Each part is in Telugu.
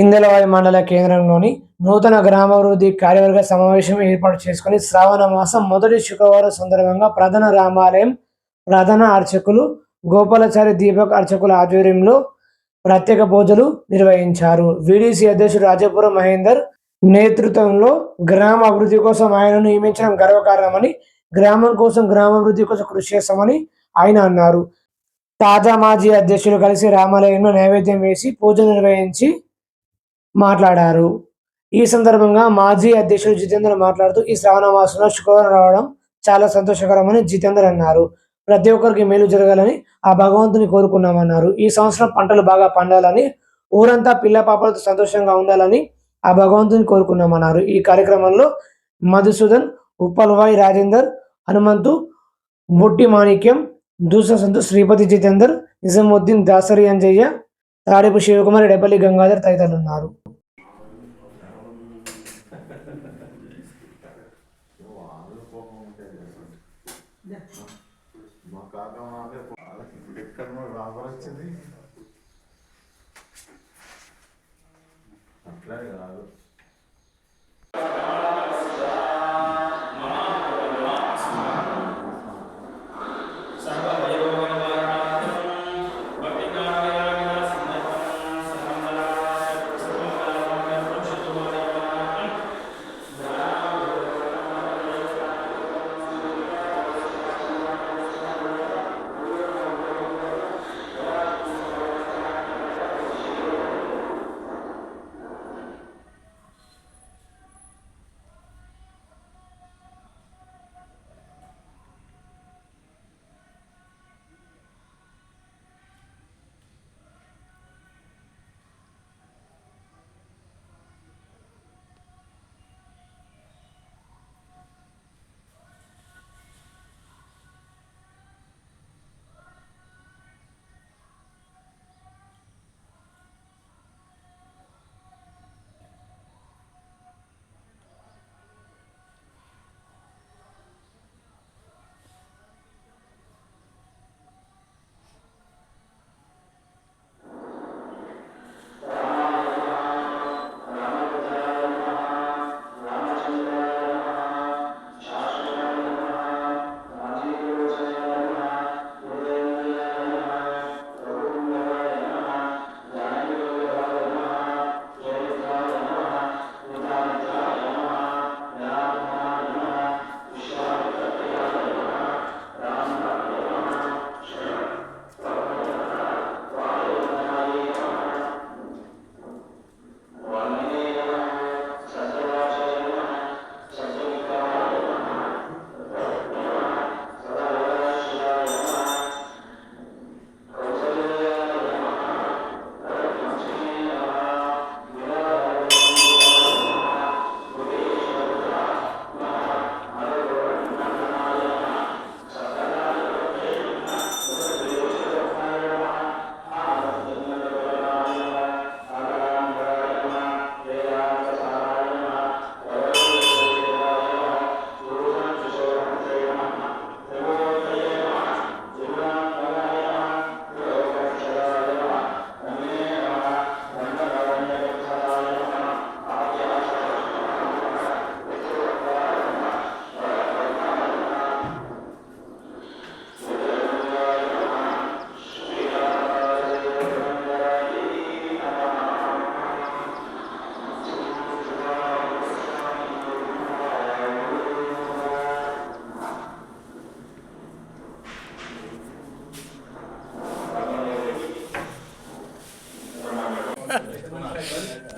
ఇందలవాయి మండల కేంద్రంలోని నూతన గ్రామాభివృద్ధి కార్యవర్గ సమావేశం ఏర్పాటు చేసుకుని శ్రావణ మాసం మొదటి శుక్రవారం సందర్భంగా ప్రధాన రామాలయం ప్రధాన అర్చకులు గోపాలచారి దీపక్ అర్చకుల ఆధ్వర్యంలో ప్రత్యేక పూజలు నిర్వహించారు. వీడీసీ అధ్యక్షుడు రాజపురం మహేందర్ నేతృత్వంలో గ్రామ అభివృద్ధి కోసం ఆయనను నియమించడం గర్వకారణమని గ్రామం కోసం గ్రామాభివృద్ధి కోసం కృషి చేస్తామని ఆయన అన్నారు. తాజా మాజీ అధ్యక్షులు కలిసి రామాలయంలో నైవేద్యం వేసి పూజ నిర్వహించి మాట్లాడారు. ఈ సందర్భంగా మాజీ అధ్యక్షుడు జితేందర్ మాట్లాడుతూ ఈ శ్రావణ మాసంలో శుక్రవారం రావడం చాలా సంతోషకరమని జితేందర్ అన్నారు. ప్రతి ఒక్కరికి మేలు జరగాలని ఆ భగవంతుని కోరుకున్నామన్నారు. ఈ సంవత్సరం పంటలు బాగా పండాలని ఊరంతా పిల్ల పాపలతో సంతోషంగా ఉండాలని ఆ భగవంతుని కోరుకున్నామన్నారు. ఈ కార్యక్రమంలో మధుసూదన్ ఉప్పల్వాయి రాజేందర్ హనుమంతు బుట్టి మాణిక్యం దూస సంతు శ్రీపతి జితేందర్ నిజాముద్దీన్ దాసరి అంజయ్య తాడేపు శివకుమారి డెబ్బలి గంగాధర్ తదితరులు ఉన్నారు మా కాక వాళ్ళే ఎక్కడ రాబర్ అట్లా కాదు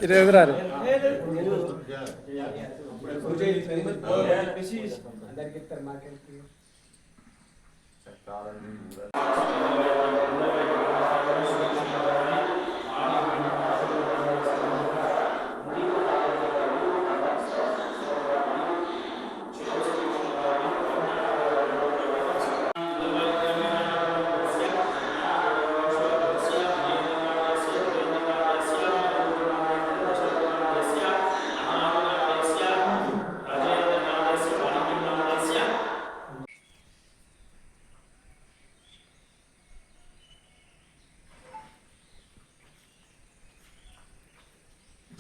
ఇరవై రారు కాదని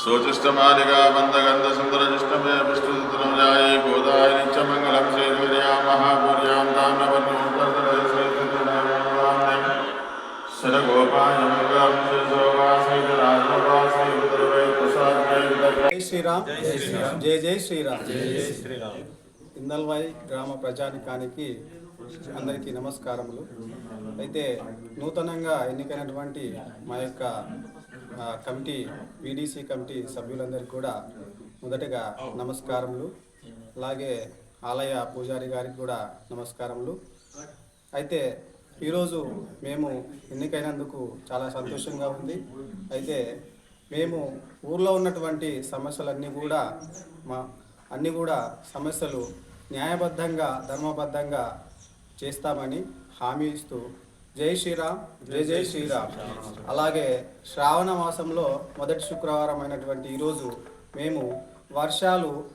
శోచిష్టమాలిగా వంద గంధ సుందర జుష్టమే విష్ణుతులయే గోదాయ నిత్య మంగళం శైర్వర్యా మహాభూర్యాం దామ్రవర్ణం జయ జయ శ్రీరామ్. ఇందల్వాయి గ్రామ ప్రజానికానికి అందరికీ నమస్కారములు. అయితే నూతనంగా ఎన్నికైనటువంటి మా యొక్క కమిటీ వీడీసీ కమిటీ సభ్యులందరికీ కూడా మొదటగా నమస్కారములు. అలాగే ఆలయ పూజారి గారికి కూడా నమస్కారములు. అయితే ఈరోజు మేము ఎన్నికైనందుకు చాలా సంతోషంగా ఉంది. అయితే మేము ఊర్లో ఉన్నటువంటి సమస్యలన్నీ కూడా మా అన్నీ కూడా సమస్యలు న్యాయబద్ధంగా ధర్మబద్ధంగా చేస్తామని హామీ ఇస్తూ జై శ్రీరామ్ జై జై శ్రీరామ్. అలాగే శ్రావణ మాసంలో మొదటి శుక్రవారం అయినటువంటి ఈరోజు మేము వర్షాలు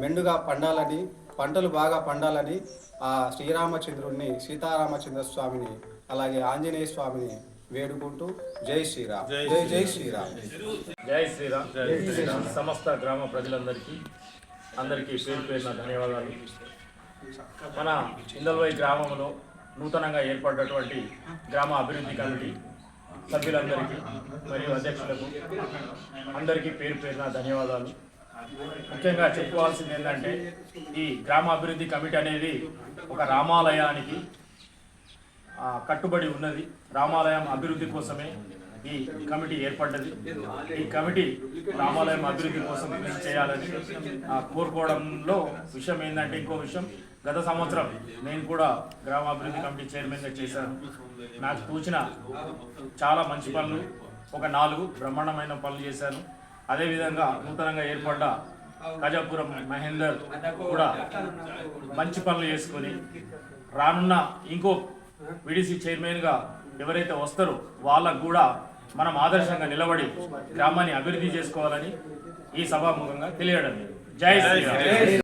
మెండుగా పండాలని పంటలు బాగా పండాలని ఆ శ్రీరామచంద్రుడిని సీతారామచంద్ర స్వామిని అలాగే ఆంజనేయ స్వామిని వేడుకుంటూ జై శ్రీరామ్. జై జై శ్రీరామ్. జై శ్రీరామ్. జై శ్రీరామ్. సమస్త గ్రామ ప్రజలందరికీ అందరికీ పేరు పేరున ధన్యవాదాలు. మన ఇందల్వై గ్రామంలో నూతనంగా ఏర్పడినటువంటి గ్రామ అభివృద్ధి కమిటీ సభ్యులందరికీ మరియు అధ్యక్షులకు అందరికీ పేరు పేరున ధన్యవాదాలు. ముఖ్యంగా చెప్పుకోవాల్సింది ఏంటంటే ఈ గ్రామ అభివృద్ధి కమిటీ అనేది ఒక రామాలయానికి కట్టుబడి ఉన్నది. రామాలయం అభివృద్ధి కోసమే ఈ కమిటీ ఏర్పడ్డది. ఈ కమిటీ రామాలయం అభివృద్ధి కోసం కృషి చేయాలని కోరుకోవడంలో విషయం ఏంటంటే ఇంకో విషయం. గత సంవత్సరం నేను కూడా గ్రామాభివృద్ధి కమిటీ చైర్మన్గా చేశాను. నాకు తోచిన చాలా మంచి పనులు. ఒక నాలుగు బ్రహ్మాండమైన పనులు చేశాను. అదేవిధంగా నూతనంగా ఏర్పడ్డ ఖజాపురం మహేందర్ కూడా మంచి పనులు చేసుకొని రానున్న ఇంకో విడిసి చైర్మన్గా ఎవరైతే వస్తారో వాళ్ళకు కూడా మనం ఆదర్శంగా నిలబడి గ్రామాన్ని అభివృద్ధి చేసుకోవాలని ఈ సభాముఖంగా తెలియడం జై శ్రీరామ్.